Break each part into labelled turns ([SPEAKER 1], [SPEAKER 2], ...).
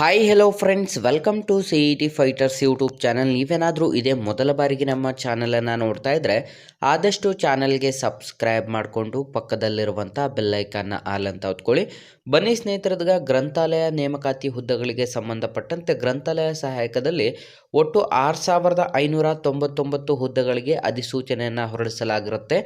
[SPEAKER 1] Hi hello friends welcome to C E T fighters YouTube channel ನೀವೇನಾದರೂ ಇದೇ ಮೊದಲ ಬಾರಿಗೆ ನಮ್ಮ ಚಾನಲನ್ನು ನೋಡ್ತಾ ಇದ್ದರೆ ಆದಷ್ಟು ಚಾನಲ್ಗೆ ಸಬ್ಸ್ಕ್ರೈಬ್ ಮಾಡಿಕೊಂಡು ಪಕ್ಕದಲ್ಲಿರುವಂಥ ಬೆಲ್ಲೈಕನ್ನ ಆಲ್ ಅಂತ ಹೊತ್ಕೊಳ್ಳಿ. ಬನ್ನಿ ಸ್ನೇಹಿತರದಾಗ, ಗ್ರಂಥಾಲಯ ನೇಮಕಾತಿ ಹುದ್ದೆಗಳಿಗೆ ಸಂಬಂಧಪಟ್ಟಂತೆ ಗ್ರಂಥಾಲಯ ಸಹಾಯಕದಲ್ಲಿ ಒಟ್ಟು ಆರು ಸಾವಿರದ ಐನೂರ ತೊಂಬತ್ತೊಂಬತ್ತು ಹುದ್ದೆಗಳಿಗೆ ಅಧಿಸೂಚನೆಯನ್ನು ಹೊರಡಿಸಲಾಗಿರುತ್ತೆ.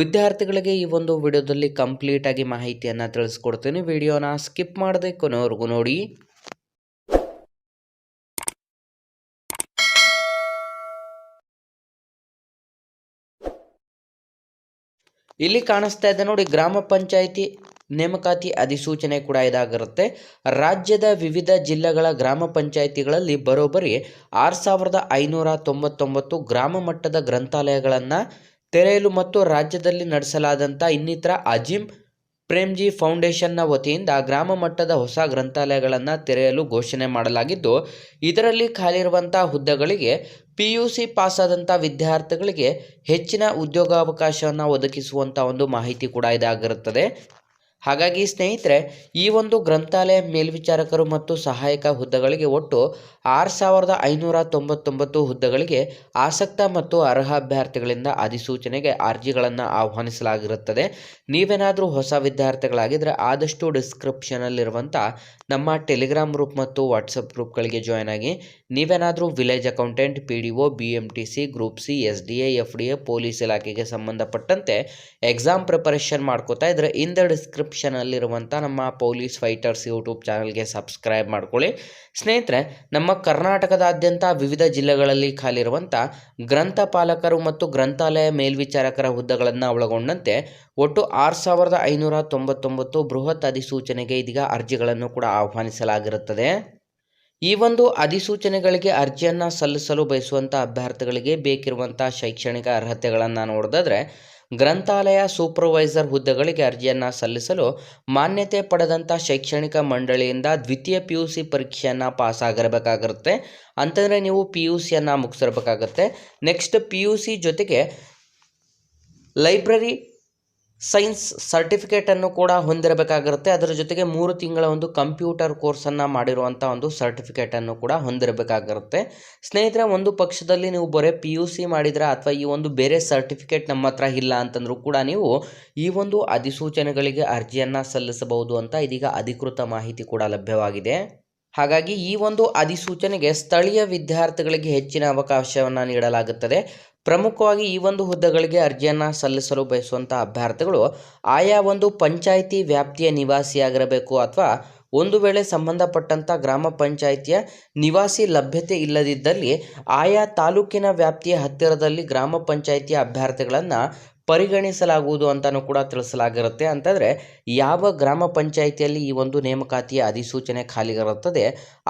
[SPEAKER 1] ವಿದ್ಯಾರ್ಥಿಗಳಿಗೆ ಈ ಒಂದು ವಿಡಿಯೋದಲ್ಲಿ ಕಂಪ್ಲೀಟಾಗಿ ಮಾಹಿತಿಯನ್ನು ತಿಳಿಸ್ಕೊಡ್ತೀನಿ. ವಿಡಿಯೋನ ಸ್ಕಿಪ್ ಮಾಡದೆ ಕೊನೆವರೆಗೂ ನೋಡಿ. ಇಲ್ಲಿ ಕಾಣಿಸ್ತಾ ಇದೆ ನೋಡಿ, ಗ್ರಾಮ ಪಂಚಾಯಿತಿ ನೇಮಕಾತಿ ಅಧಿಸೂಚನೆ ಕೂಡ ಇದಾಗಿರುತ್ತೆ. ರಾಜ್ಯದ ವಿವಿಧ ಜಿಲ್ಲೆಗಳ ಗ್ರಾಮ ಪಂಚಾಯಿತಿಗಳಲ್ಲಿ ಬರೋಬ್ಬರಿ ಆರು ಸಾವಿರದ ಐನೂರ ತೊಂಬತ್ತೊಂಬತ್ತು ಗ್ರಾಮ ಮಟ್ಟದ ಗ್ರಂಥಾಲಯಗಳನ್ನು ತೆರೆಯಲು ಮತ್ತು ರಾಜ್ಯದಲ್ಲಿ ನಡೆಸಲಾದಂಥ ಇನ್ನಿತರ ಅಜೀಂ ಪ್ರೇಮ್ಜಿ ಫೌಂಡೇಶನ್ನ ವತಿಯಿಂದ ಗ್ರಾಮ ಮಟ್ಟದ ಹೊಸ ಗ್ರಂಥಾಲಯಗಳನ್ನು ತೆರೆಯಲು ಘೋಷಣೆ ಮಾಡಲಾಗಿದ್ದು, ಇದರಲ್ಲಿ ಖಾಲಿರುವಂಥ ಹುದ್ದೆಗಳಿಗೆ ಪಿ ಯು ಸಿ ಪಾಸಾದಂಥ ವಿದ್ಯಾರ್ಥಿಗಳಿಗೆ ಹೆಚ್ಚಿನ ಉದ್ಯೋಗಾವಕಾಶವನ್ನು ಒದಗಿಸುವಂಥ ಒಂದು ಮಾಹಿತಿ ಕೂಡ ಇದಾಗಿರುತ್ತದೆ. ಹಾಗಾಗಿ ಸ್ನೇಹಿತರೆ, ಈ ಒಂದು ಗ್ರಂಥಾಲಯ ಮೇಲ್ವಿಚಾರಕರು ಮತ್ತು ಸಹಾಯಕ ಹುದ್ದೆಗಳಿಗೆ ಒಟ್ಟು ಆರು ಸಾವಿರದ ಐನೂರ ತೊಂಬತ್ತೊಂಬತ್ತು ಹುದ್ದೆಗಳಿಗೆ ಆಸಕ್ತ ಮತ್ತು ಅರ್ಹ ಅಭ್ಯರ್ಥಿಗಳಿಂದ ಅಧಿಸೂಚನೆಗೆ ಅರ್ಜಿಗಳನ್ನು ಆಹ್ವಾನಿಸಲಾಗಿರುತ್ತದೆ. ನೀವೇನಾದರೂ ಹೊಸ ವಿದ್ಯಾರ್ಥಿಗಳಾಗಿದ್ದರೆ ಆದಷ್ಟು ಡಿಸ್ಕ್ರಿಪ್ಷನಲ್ಲಿರುವಂಥ ನಮ್ಮ ಟೆಲಿಗ್ರಾಮ್ ಗ್ರೂಪ್ ಮತ್ತು ವಾಟ್ಸಪ್ ಗ್ರೂಪ್ಗಳಿಗೆ ಜಾಯ್ನ್ ಆಗಿ, ನೀವೇನಾದರೂ village accountant, P D O, B M T C, group C, S D A, F D A, police ಇಲಾಖೆಗೆ ಸಂಬಂಧಪಟ್ಟಂತೆ ಎಕ್ಸಾಮ್ ಪ್ರಿಪರೇಷನ್ ಮಾಡ್ಕೋತಾ ಇದ್ದರೆ ಇನ್ ದ ಡಿಸ್ಕ್ರಿಪ್ಷನಲ್ಲಿರುವಂಥ ನಮ್ಮ ಪೊಲೀಸ್ ಫೈಟರ್ಸ್ ಯೂಟ್ಯೂಬ್ ಚಾನಲ್ಗೆ ಸಬ್ಸ್ಕ್ರೈಬ್ ಮಾಡ್ಕೊಳ್ಳಿ. ಸ್ನೇಹಿತರೆ, ನಮ್ಮ ಕರ್ನಾಟಕದಾದ್ಯಂತ ವಿವಿಧ ಜಿಲ್ಲೆಗಳಲ್ಲಿ ಖಾಲಿರುವಂಥ ಗ್ರಂಥಪಾಲಕರು ಮತ್ತು ಗ್ರಂಥಾಲಯ ಮೇಲ್ವಿಚಾರಕರ ಹುದ್ದೆಗಳನ್ನು ಒಳಗೊಂಡಂತೆ ಒಟ್ಟು ಆರು ಸಾವಿರದ ಐನೂರ ತೊಂಬತ್ತೊಂಬತ್ತು ಬೃಹತ್ ಅಧಿಸೂಚನೆಗೆ ಇದೀಗ ಅರ್ಜಿಗಳನ್ನು ಕೂಡ ಆಹ್ವಾನಿಸಲಾಗಿರುತ್ತದೆ. ಈ ಒಂದು ಅಧಿಸೂಚನೆಗಳಿಗೆ ಅರ್ಜಿಯನ್ನು ಸಲ್ಲಿಸಲು ಬಯಸುವಂಥ ಅಭ್ಯರ್ಥಿಗಳಿಗೆ ಬೇಕಿರುವಂಥ ಶೈಕ್ಷಣಿಕ ಅರ್ಹತೆಗಳನ್ನು ನೋಡಿದ್ರೆ ಗ್ರಂಥಾಲಯ ಸೂಪರ್ವೈಸರ್ ಹುದ್ದೆಗಳಿಗೆ ಅರ್ಜಿಯನ್ನು ಸಲ್ಲಿಸಲು ಮಾನ್ಯತೆ ಪಡೆದಂಥ ಶೈಕ್ಷಣಿಕ ಮಂಡಳಿಯಿಂದ ದ್ವಿತೀಯ ಪಿ ಯು ಸಿ ಪರೀಕ್ಷೆಯನ್ನು ಪಾಸ್ ಆಗಿರಬೇಕಾಗಿರುತ್ತೆ ಅಂತಂದರೆ ನೀವು ಪಿ ಯು ಸಿಯನ್ನು ಮುಗಿಸಿರ್ಬೇಕಾಗತ್ತೆ. ನೆಕ್ಸ್ಟ್ ಪಿ ಯು ಸಿ ಜೊತೆಗೆ ಲೈಬ್ರರಿ ಸೈನ್ಸ್ ಸರ್ಟಿಫಿಕೇಟನ್ನು ಕೂಡ ಹೊಂದಿರಬೇಕಾಗಿರುತ್ತೆ. ಅದರ ಜೊತೆಗೆ ಮೂರು ತಿಂಗಳ ಒಂದು ಕಂಪ್ಯೂಟರ್ ಕೋರ್ಸನ್ನು ಮಾಡಿರುವಂಥ ಒಂದು ಸರ್ಟಿಫಿಕೇಟನ್ನು ಕೂಡ ಹೊಂದಿರಬೇಕಾಗಿರುತ್ತೆ. ಸ್ನೇಹಿತರೆ, ಒಂದು ಪಕ್ಷದಲ್ಲಿ ನೀವು ಬರೀ ಪಿ ಯು ಸಿ ಮಾಡಿದ್ರೆ ಅಥವಾ ಈ ಒಂದು ಬೇರೆ ಸರ್ಟಿಫಿಕೇಟ್ ನಮ್ಮ ಹತ್ರ ಇಲ್ಲ ಅಂತಂದರೂ ಕೂಡ ನೀವು ಈ ಒಂದು ಅಧಿಸೂಚನೆಗಳಿಗೆ ಅರ್ಜಿಯನ್ನು ಸಲ್ಲಿಸಬಹುದು ಅಂತ ಇದೀಗ ಅಧಿಕೃತ ಮಾಹಿತಿ ಕೂಡ ಲಭ್ಯವಾಗಿದೆ. ಹಾಗಾಗಿ ಈ ಒಂದು ಅಧಿಸೂಚನೆಗೆ ಸ್ಥಳೀಯ ವಿದ್ಯಾರ್ಥಿಗಳಿಗೆ ಹೆಚ್ಚಿನ ಅವಕಾಶವನ್ನು ನೀಡಲಾಗುತ್ತದೆ. ಪ್ರಮುಖವಾಗಿ ಈ ಒಂದು ಹುದ್ದೆಗಳಿಗೆ ಅರ್ಜಿಯನ್ನು ಸಲ್ಲಿಸಲು ಬಯಸುವಂಥ ಅಭ್ಯರ್ಥಿಗಳು ಆಯಾ ಒಂದು ಪಂಚಾಯಿತಿ ವ್ಯಾಪ್ತಿಯ ನಿವಾಸಿಯಾಗಿರಬೇಕು ಅಥವಾ ಒಂದು ವೇಳೆ ಸಂಬಂಧಪಟ್ಟಂಥ ಗ್ರಾಮ ಪಂಚಾಯಿತಿಯ ನಿವಾಸಿ ಲಭ್ಯತೆ ಇಲ್ಲದಿದ್ದಲ್ಲಿ ಆಯಾ ತಾಲೂಕಿನ ವ್ಯಾಪ್ತಿಯ ಹತ್ತಿರದಲ್ಲಿ ಗ್ರಾಮ ಪಂಚಾಯಿತಿಯ ಅಭ್ಯರ್ಥಿಗಳನ್ನು ಪರಿಗಣಿಸಲಾಗುವುದು ಅಂತಲೂ ಕೂಡ ತಿಳಿಸಲಾಗಿರುತ್ತೆ. ಅಂತಂದರೆ ಯಾವ ಗ್ರಾಮ ಪಂಚಾಯಿತಿಯಲ್ಲಿ ಈ ಒಂದು ನೇಮಕಾತಿಯ ಅಧಿಸೂಚನೆ ಖಾಲಿಗಿರುತ್ತದೆ,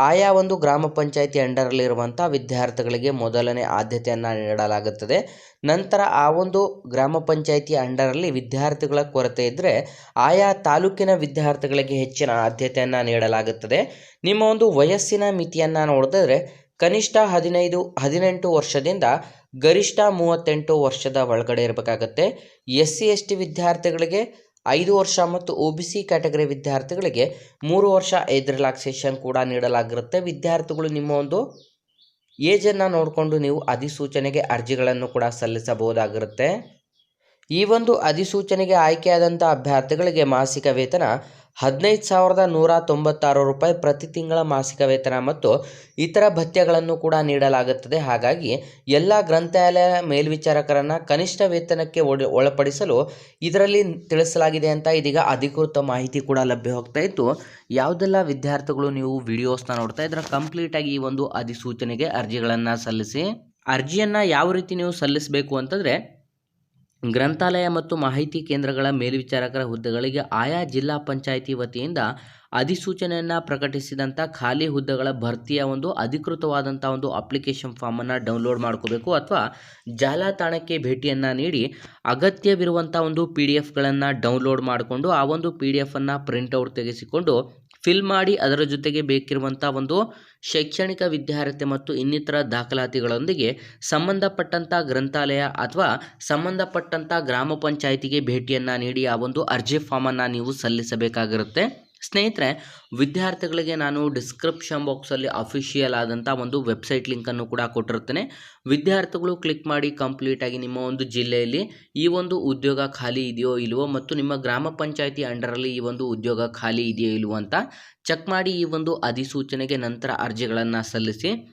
[SPEAKER 1] ಆಯಾ ಒಂದು ಗ್ರಾಮ ಪಂಚಾಯಿತಿ ಅಂಡರಲ್ಲಿರುವಂಥ ವಿದ್ಯಾರ್ಥಿಗಳಿಗೆ ಮೊದಲನೇ ಆದ್ಯತೆಯನ್ನು ನೀಡಲಾಗುತ್ತದೆ. ನಂತರ ಆ ಒಂದು ಗ್ರಾಮ ಪಂಚಾಯಿತಿ ಅಂಡರಲ್ಲಿ ವಿದ್ಯಾರ್ಥಿಗಳ ಕೊರತೆ ಇದ್ದರೆ ಆಯಾ ತಾಲೂಕಿನ ವಿದ್ಯಾರ್ಥಿಗಳಿಗೆ ಹೆಚ್ಚಿನ ಆದ್ಯತೆಯನ್ನು ನೀಡಲಾಗುತ್ತದೆ. ನಿಮ್ಮ ಒಂದು ವಯಸ್ಸಿನ ಮಿತಿಯನ್ನು ನೋಡಿದ್ರೆ ಕನಿಷ್ಠ ಹದಿನೈದು, ಹದಿನೆಂಟು ವರ್ಷದಿಂದ ಗರಿಷ್ಠ ಮೂವತ್ತೆಂಟು ವರ್ಷದ ಒಳಗಡೆ ಇರಬೇಕಾಗತ್ತೆ. ಎಸ್ ಸಿ ಎಸ್ ಟಿ ವಿದ್ಯಾರ್ಥಿಗಳಿಗೆ ಐದು ವರ್ಷ ಮತ್ತು ಒ ಬಿ ಸಿ ಕ್ಯಾಟಗರಿ ವಿದ್ಯಾರ್ಥಿಗಳಿಗೆ ಮೂರು ವರ್ಷ ಏಜ್ ರಿಲ್ಯಾಕ್ಸೇಷನ್ ಕೂಡ ನೀಡಲಾಗಿರುತ್ತೆ. ವಿದ್ಯಾರ್ಥಿಗಳು ನಿಮ್ಮ ಒಂದು ಏಜನ್ನು ನೋಡಿಕೊಂಡು ನೀವು ಅಧಿಸೂಚನೆಗೆ ಅರ್ಜಿಗಳನ್ನು ಕೂಡ ಸಲ್ಲಿಸಬಹುದಾಗಿರುತ್ತೆ. ಈ ಒಂದು ಅಧಿಸೂಚನೆಗೆ ಆಯ್ಕೆಯಾದಂಥ ಅಭ್ಯರ್ಥಿಗಳಿಗೆ ಮಾಸಿಕ ವೇತನ ಹದಿನೈದು ಸಾವಿರದ ನೂರ ತೊಂಬತ್ತಾರು ರೂಪಾಯಿ ಪ್ರತಿ ತಿಂಗಳ ಮಾಸಿಕ ವೇತನ ಮತ್ತು ಇತರ ಭತ್ಯಗಳನ್ನು ಕೂಡ ನೀಡಲಾಗುತ್ತದೆ. ಹಾಗಾಗಿ ಎಲ್ಲ ಗ್ರಂಥಾಲಯ ಮೇಲ್ವಿಚಾರಕರನ್ನು ಕನಿಷ್ಠ ವೇತನಕ್ಕೆ ಒಳ ಒಳಪಡಿಸಲು ಇದರಲ್ಲಿ ತಿಳಿಸಲಾಗಿದೆ ಅಂತ ಇದೀಗ ಅಧಿಕೃತ ಮಾಹಿತಿ ಕೂಡ ಲಭ್ಯ ಹೋಗ್ತಾ ಇತ್ತು. ಯಾವುದೆಲ್ಲ ವಿದ್ಯಾರ್ಥಿಗಳು ನೀವು ವಿಡಿಯೋಸ್ನ ನೋಡ್ತಾ ಇದ್ರೆ ಕಂಪ್ಲೀಟಾಗಿ ಈ ಒಂದು ಅಧಿಸೂಚನೆಗೆ ಅರ್ಜಿಗಳನ್ನು ಸಲ್ಲಿಸಿ, ಅರ್ಜಿಯನ್ನು ಯಾವ ರೀತಿ ನೀವು ಸಲ್ಲಿಸಬೇಕು ಅಂತಂದರೆ ಗ್ರಂಥಾಲಯ ಮತ್ತು ಮಾಹಿತಿ ಕೇಂದ್ರಗಳ ಮೇಲ್ವಿಚಾರಕರ ಹುದ್ದೆಗಳಿಗೆ ಆಯಾ ಜಿಲ್ಲಾ ಪಂಚಾಯಿತಿ ವತಿಯಿಂದ ಅಧಿಸೂಚನೆಯನ್ನು ಪ್ರಕಟಿಸಿದಂಥ ಖಾಲಿ ಹುದ್ದೆಗಳ ಭರ್ತಿಯ ಒಂದು ಅಧಿಕೃತವಾದಂಥ ಒಂದು ಅಪ್ಲಿಕೇಶನ್ ಫಾರ್ಮನ್ನು ಡೌನ್ಲೋಡ್ ಮಾಡ್ಕೋಬೇಕು ಅಥವಾ ಜಾಲತಾಣಕ್ಕೆ ಭೇಟಿಯನ್ನು ನೀಡಿ ಅಗತ್ಯವಿರುವಂಥ ಒಂದು ಪಿ ಡಿ ಎಫ್ಗಳನ್ನು ಡೌನ್ಲೋಡ್ ಮಾಡಿಕೊಂಡು ಆ ಒಂದು ಪಿ ಡಿ ಎಫನ್ನು ಔಟ್ ತೆಗೆಸಿಕೊಂಡು ಫಿಲ್ ಮಾಡಿ ಅದರ ಜೊತೆಗೆ ಬೇಕಿರುವಂಥ ಒಂದು ಶೈಕ್ಷಣಿಕ ವಿದ್ಯಾರ್ಹತೆ ಮತ್ತು ಇನ್ನಿತರ ದಾಖಲಾತಿಗಳೊಂದಿಗೆ ಸಂಬಂಧಪಟ್ಟಂಥ ಗ್ರಂಥಾಲಯ ಅಥವಾ ಸಂಬಂಧಪಟ್ಟಂಥ ಗ್ರಾಮ ಪಂಚಾಯಿತಿಗೆ ಭೇಟಿಯನ್ನು ನೀಡಿ ಆ ಒಂದು ಅರ್ಜಿ ಫಾರ್ಮನ್ನು ನೀವು ಸಲ್ಲಿಸಬೇಕಾಗಿರುತ್ತೆ. ಸ್ನೇಹಿತರೆ, ವಿದ್ಯಾರ್ಥಿಗಳಿಗೆ ನಾನು ಡಿಸ್ಕ್ರಿಪ್ಷನ್ ಬಾಕ್ಸಲ್ಲಿ ಅಫಿಷಿಯಲ್ ಆದಂಥ ಒಂದು ವೆಬ್ಸೈಟ್ ಲಿಂಕನ್ನು ಕೂಡ ಕೊಟ್ಟಿರ್ತೇನೆ ವಿದ್ಯಾರ್ಥಿಗಳು ಕ್ಲಿಕ್ ಮಾಡಿ ಕಂಪ್ಲೀಟಾಗಿ ನಿಮ್ಮ ಒಂದು ಜಿಲ್ಲೆಯಲ್ಲಿ ಈ ಒಂದು ಉದ್ಯೋಗ ಖಾಲಿ ಇದೆಯೋ ಇಲ್ವೋ ಮತ್ತು ನಿಮ್ಮ ಗ್ರಾಮ ಪಂಚಾಯಿತಿ ಅಂಡರಲ್ಲಿ ಈ ಒಂದು ಉದ್ಯೋಗ ಖಾಲಿ ಇದೆಯೋ ಇಲ್ವೋ ಅಂತ ಚೆಕ್ ಮಾಡಿ ಈ ಒಂದು ಅಧಿಸೂಚನೆಗೆ ನಂತರ ಅರ್ಜಿಗಳನ್ನು ಸಲ್ಲಿಸಿ